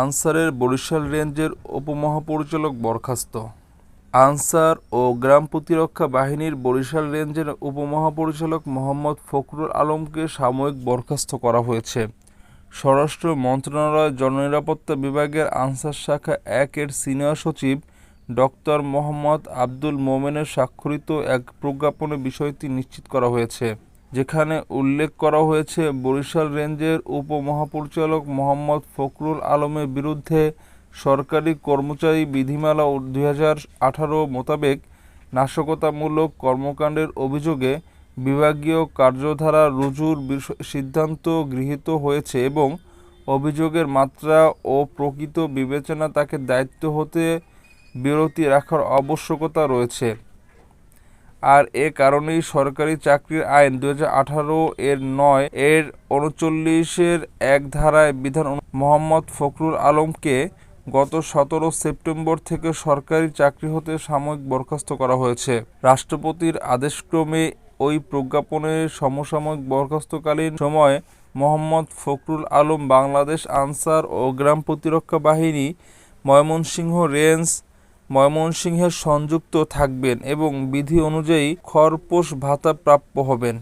আনসারের বরিশাল রেঞ্জের উপমহাপরিচালক বরখাস্ত। আনসার ও গ্রাম প্রতিরক্ষা বাহিনীর বরিশাল রেঞ্জের উপমহাপরিচালক মোহাম্মদ ফখরুল আলমকে সাময়িক বরখাস্ত করা হয়েছে। স্বরাষ্ট্র মন্ত্রণালয় জননিরাপত্তা বিভাগের আনসার শাখা এক এর সিনিয়র সচিব ডক্টর মোহাম্মদ আব্দুল মোমেনের স্বাক্ষরিত এক প্রজ্ঞাপনে বিষয়টি নিশ্চিত করা হয়েছে। যেখানে উল্লেখ করা হয়েছে, বরিশাল রেঞ্জের উপমহাপরিচালক মোহাম্মদ ফখরুল আলমের বিরুদ্ধে সরকারি কর্মচারী বিধিমালা দুই হাজার আঠারো মোতাবেক নাশকতামূলক কর্মকাণ্ডের অভিযোগে বিভাগীয় কার্যধারা রুজুর সিদ্ধান্ত গৃহীত হয়েছে এবং অভিযোগের মাত্রা ও প্রকৃত বিবেচনা তাকে দায়িত্ব হতে বিরতি রাখার আবশ্যকতা রয়েছে। আর এ কারণেই সরকারি চাকরির আইন দু এর নয় এর উনচল্লিশের এক ধারায় বিধান মোহাম্মদ ফখরুল আলমকে গত সতেরো সেপ্টেম্বর থেকে সরকারি চাকরি হতে সাময়িক বরখাস্ত করা হয়েছে। রাষ্ট্রপতির আদেশক্রমে ওই প্রজ্ঞাপনের সমসাময়িক বরখাস্তকালীন সময় মোহাম্মদ ফখরুল আলম বাংলাদেশ আনসার ও গ্রাম প্রতিরক্ষা বাহিনী, ময়মনসিংহ রেঞ্জ ময়মনসিংহে সংযুক্ত থাকবেন এবং বিধি অনুযায়ী খরপোশ ভাতা প্রাপ্য হবেন।